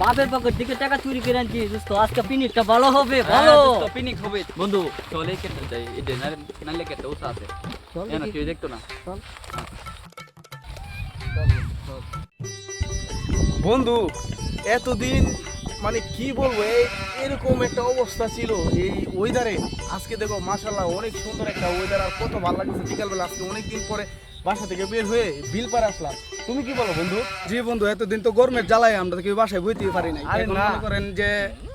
বাপের পকেট থেকে টাকা চুরি করে আনছি দোস্ত আজকে পিনিকটা ভালো হবে ভালো। পিকনিক হবে বন্ধু। চলে কেটে যাই এটা নালে কেটে ওসা আছে। চল না দেখতো না? চল। বন্ধু এতদিন মানে কি বলব এই এরকম একটা অবস্থা ছিল এই ওয়েদারে আজকে দেখো মাশাল্লাহ অনেক সুন্দর একটা ওয়েদার আর কত ভালো লাগছে বিকালবেলা আজকে অনেকদিন পরে বাসা থেকে বের হয়ে বিল পারে আসলাম। তুমি কি বলো বন্ধু? জি বন্ধু এতদিন তো গরমের জ্বালায় আমরা তো কেউ বাসায় বইতে পারি নাই। এখন না। মনে করেন যে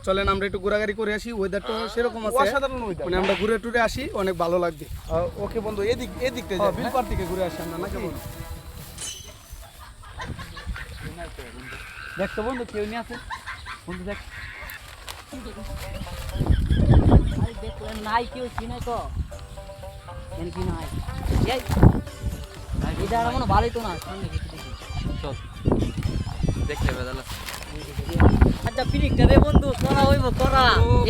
চলেন আমরা একটু ঘোরাঘুরি করে আসি ওয়েদারটা সেরকম আছে। অসাধারণ ওয়েদার মানে আমরা ঘুরে টুরে আসি অনেক ভালো লাগবে। ওকে বন্ধু এদিক এদিকটা হ্যাঁ, যাই। বিল পার থেকে ঘুরে আসি আমরা না কেমন দেখতো বন্ধু কেউ নিয়ে আছে? বন্ধু দেখ। দেখলেন নাই কেউ চিনে তো। কেন কি নাই? এই। এটা আর মনে ভালোই তো না। চল। দেখতে হবে দাদা। আচ্ছা রে বন্ধু করা হইব করা।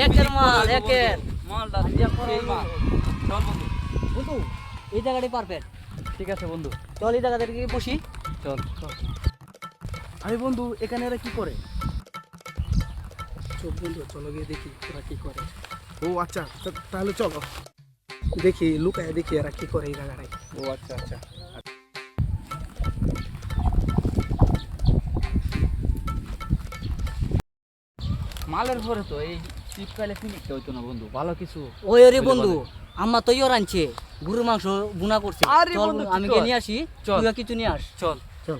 একের মাল একের। মালটা আচ্ছা, করা হইব। চল বন্ধু। বন্ধু এই জায়গাটাই পারফেক্ট ঠিক আছে বন্ধু। চল এই জায়গাতে গিয়ে বসি। চল। আরে বন্ধু এখানে এরা কি করে? চল বন্ধু চলো গিয়ে দেখি ওরা কি করে। ও আচ্ছা তাহলে চলো। দেখি লুকায় দেখি এরা কি করে এই জায়গাটায়। ও আচ্ছা আচ্ছা। মালের পরে তো এই শীতকালে পিকনিকটা হইতো না বন্ধু ভালো কিছু ওই রে বলে বন্ধু আম্মা তো ইয়র আনছে গরুর মাংস বুনা করছে চল আমি গিয়ে নিয়ে আসি চল। কিছু নিয়ে আস চল চল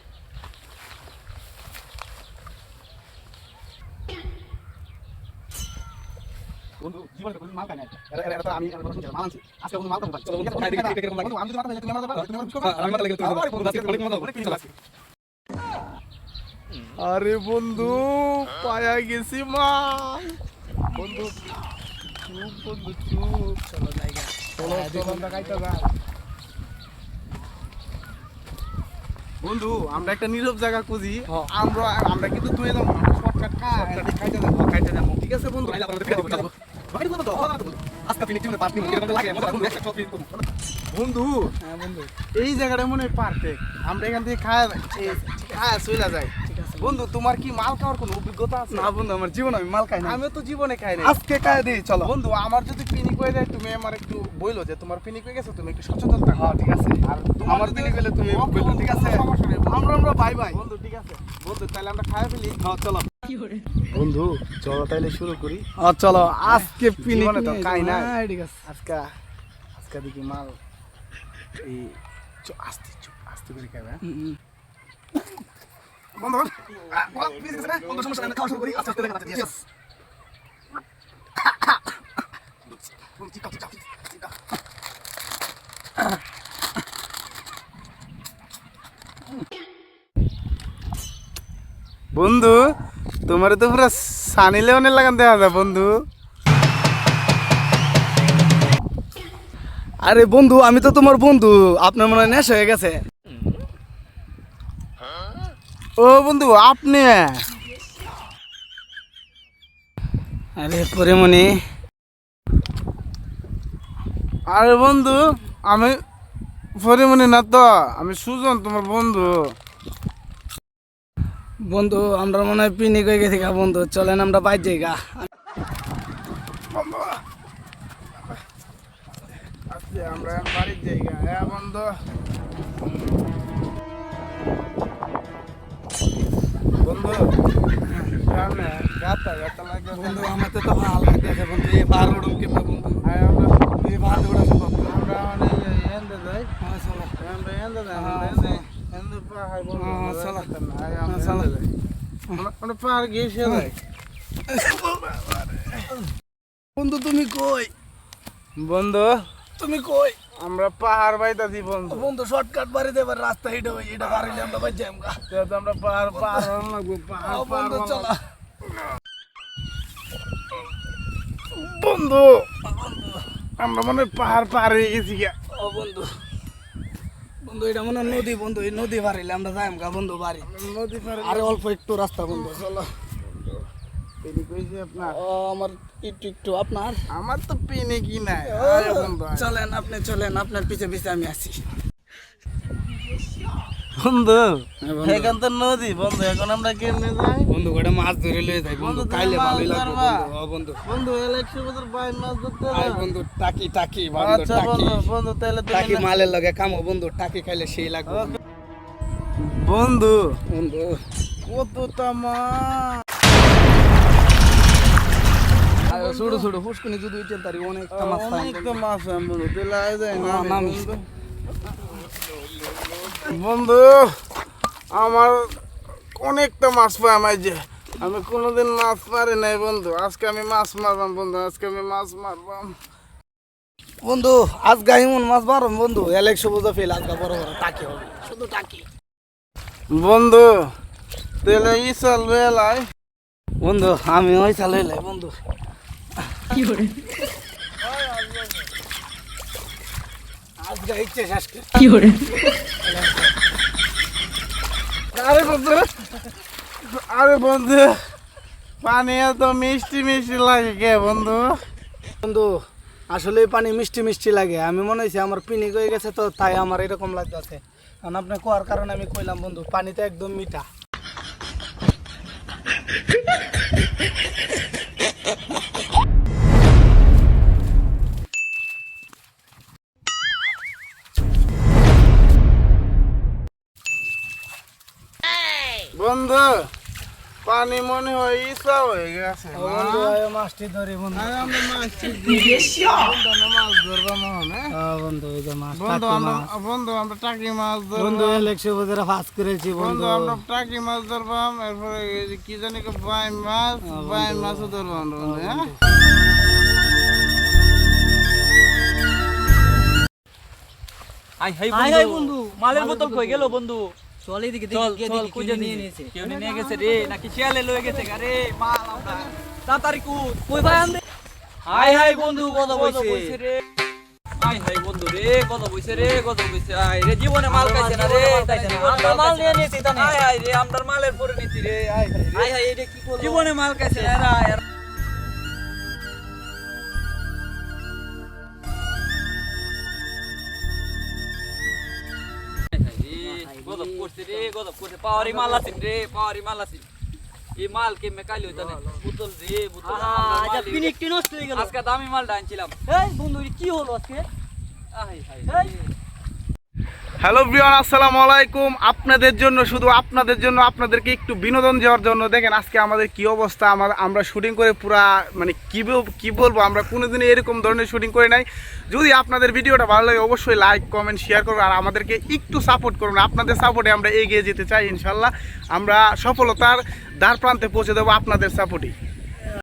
বন্ধু জীবনে কোনো মাল খাই না এরা এরা তো আমি আরে বন্ধু পায়া গেছি মাল বন্ধু চুপ বন্ধু চুপ। চলো জায়গা। চলো চলো। আমরা খাইতে বন্ধু আমরা একটা নীরব জায়গা খুঁজি। আমরা আমরা কিন্তু তুই যাব শর্টকাট খাইতে যাব খাইতে যাব। ঠিক আছে বন্ধু? বন্ধু হ্যাঁ বন্ধু। এই জায়গাটা মনে হয় পারফেক্ট আমরা এখান থেকে খায় খায় চলে যাই। বন্ধু তোমার কি মাল খাওয়ার কোনো অভিজ্ঞতা আছে? না বন্ধু আমার জীবন আমি মাল খাই না আমিও তো জীবনে খাই না আজকে খাই দিই চলো। বন্ধু আমার যদি পিনিক হয়ে যায় তুমি আমার একটু বইলো যে তোমার পিনিক হয়ে গেছে তুমি একটু সচেতন থাকো। হ্যাঁ ঠিক আছে। আর আমার পিনিক হলে তুমি বন্ধু, ঠিক আছে? আমরা আমরা বাই বাই। বন্ধু ঠিক আছে। বন্ধু তাহলে আমরা খাই ফেলি। হ্যাঁ চলো। বন্ধু চলো তাহলে শুরু করি। হ্যাঁ চলো। আজকে পিনিক জীবনে তো খাই। নাই। হ্যাঁ, ঠিক আছে। আজকে আজকে দেখি মাল এই চ- আস্তে চুপ আস্তে করে খাবে হ্যাঁ? বন্ধু বন্ধু, দেখা তোমার তো পুরো সানি লেওনের লাগান দেওয়া যায় বন্ধু। আরে বন্ধু আমি তো তোমার বন্ধু। আপনার মনে হয় নেশা হয়ে গেছে। ও বন্ধু আপনি? আরে পরিমণি। আরে বন্ধু আমি পরিমণি না তো আমি সুজন তোমার বন্ধু। বন্ধু আমরা মনে হয় পিনিক হয়ে গেছি গা বন্ধু চলেন আমরা বাইর যাই গা। আমরা বাড়ির জায়গা হ্যাঁ বন্ধু। বন্ধু আমার তো ভালো লাগতেছে বন্ধু এই বার উড়ুম কেমন বন্ধু। আমরা এই বার উড়া সম্ভব আমরা মানে এন্ড যাই। হ্যাঁ চলো। আমরা এন্ড যাই হ্যাঁ, আমরা পাহাড় বন্ধু হ্যাঁ, চলো। হ্যাঁ, আমরা চলো। আমরা আমরা পাহাড় গিয়েছে যাই। বন্ধু তুমি কই? বন্ধু তুমি কই? আমরা পাহাড় বাইতাছি বন্ধু। বন্ধু শর্টকাট বাড়ি দেবার রাস্তা এটা ওই এটা বাড়িলে আমরা বাইর যাই গা যেহেতু আমরা পাহাড় পাহাড় লাগবো পাহাড় পাহাড় বন্ধু চলো। বন্ধু। আমরা মনে হয় পাহাড় পার হয়ে গেছি গা ও বন্ধু। বন্ধু এটা মনে হয় নদী বন্ধু। এই নদী বাড়িলে আমরা যাই গা বন্ধু বাড়ি। নদী পার আরে অল্প একটু রাস্তা বন্ধু চলো। পেনি কইছে আপনার? ও আমার একটু একটু আপনার? আমার তো পেনে নাই? বন্ধু আয়। চলেন আপনি চলেন আপনার পিছে পিছে আমি আছি। বন্ধু হ্যাঁ, তো নদী বন্ধু এখন আমরা কেমনে যাই? বন্ধু কটা মাছ ধরে লয়ে যাই বন্ধু? বন্ধু, তুমি খাইলে মাছ ভালোই লাগবে বন্ধু। বন্ধু। বন্ধু একশো বছর ভাই মাছ ধরতে আয় বন্ধু টাকি টাকি বন্ধু আচ্ছা টাকি। বন্ধু বন্ধু তাহলে টাকি মালের লগে কামো বন্ধু টাকি খাইলে সেই লাগবে। বন্ধু। বন্ধু। কতটা মাছ? ফুসকুনি যদি উঠে তারি অনেক মাছ মাছ বন্ধু না আমার অনেকটা মাছ পাই আমার যে আমি কোনোদিন মাছ মারি নাই বন্ধু। আজকে আমি মাছ মারবাম বন্ধু আজকে আমি মাছ মারবাম। বন্ধু আজ গাইমন মাছ মারো বন্ধু একশো বোঝা ফেল আজকে বড় বড় টাকি হবে শুধু টাকি। বন্ধু তাহলে ই চলবে লাই বন্ধু আমি ওই চালাই লাই বন্ধু আজকে ইচ্ছে শেষ করে? আরে বন্ধু আরে বন্ধু পানি এত মিষ্টি মিষ্টি লাগে কে বন্ধু? বন্ধু আসলে পানি মিষ্টি মিষ্টি লাগে। আমি মনে হয়েছে আমার পিনি হয়ে গেছে তো তাই আমার এরকম লাগতেছে। কারণ আপনি কোয়ার কারণে আমি কইলাম বন্ধু পানিতে একদম মিঠা। পানি মনে হয় ইসা হয়ে গেছে বন্ধু আয় মাছটি ধরি বন্ধু। আরে আমরা মাছ বন্ধু আমরা মাছ ধরবো মনে হয় বন্ধু এই যে মাছ বন্ধু টাকি আমরা মাছ। বন্ধু আমরা টাকি মাছ ধরবো। বন্ধু একশো বোঝা ফাঁস করেছি বন্ধু। বন্ধু আমরা টাকি মাছ ধরবাম এরপরে এই যে কি জানি কে বাই মাছ বাই মাছও ধরবো আমরা বন্ধু হ্যাঁ? আই হাই বন্ধু। মালের বোতল কই? গেল বন্ধু? চল এদিকে চল চল খুঁজে খুঁজে নিয়ে নিয়ে নিয়েছে নিয়েছে কেউ নিয়ে গেছে রে নাকি শিয়ালে লয়ে গেছে আরে মাল আমরা তাড়াতাড়ি কুদ। কই ভাই আন্দে হাই হাই বন্ধু কত বইছে রে। হাই হাই বন্ধু রে কত বইছে রে কত বইছে আই রে জীবনে মাল খাইছে না রে আমরা মাল নিয়ে নিয়েছি তানে হাই হাই রে আমরার মালের পরে নিছি রে। হাই হাই রে। হাই হাই এটা কি করল? জীবনে মাল খাইছে এরা। রে গজব করছে। পাওয়ারি মাল আছেন রে পাওয়ারি মাল আছেন এই মাল কে মেকালি হইতো না বুতল রে বুতল মাল পিনিকটি নষ্ট হয়ে গেল। আজকে দামি মালটা আনছিলাম। এই বন্ধু কি হলো আজকে? আহাই হাই হ্যালো ব্রিয়ান আসসালামু আলাইকুম। আপনাদের জন্য, শুধু আপনাদের জন্য, আপনাদেরকে একটু বিনোদন দেওয়ার জন্য। দেখেন আজকে আমাদের কি অবস্থা? আমার, আমরা শুটিং করে পুরা মানে কি কি বলব? আমরা কোনোদিনই এরকম ধরনের শুটিং করে নাই। যদি আপনাদের ভিডিওটা ভালো লাগে, অবশ্যই লাইক কমেন্ট শেয়ার করুন। আর আমাদেরকে একটু সাপোর্ট করুন। আপনাদের সাপোর্টে আমরা এগিয়ে যেতে চাই ইনশাল্লাহ আমরা সফলতার দ্বার প্রান্তে পৌঁছে দেবো আপনাদের সাপোর্টে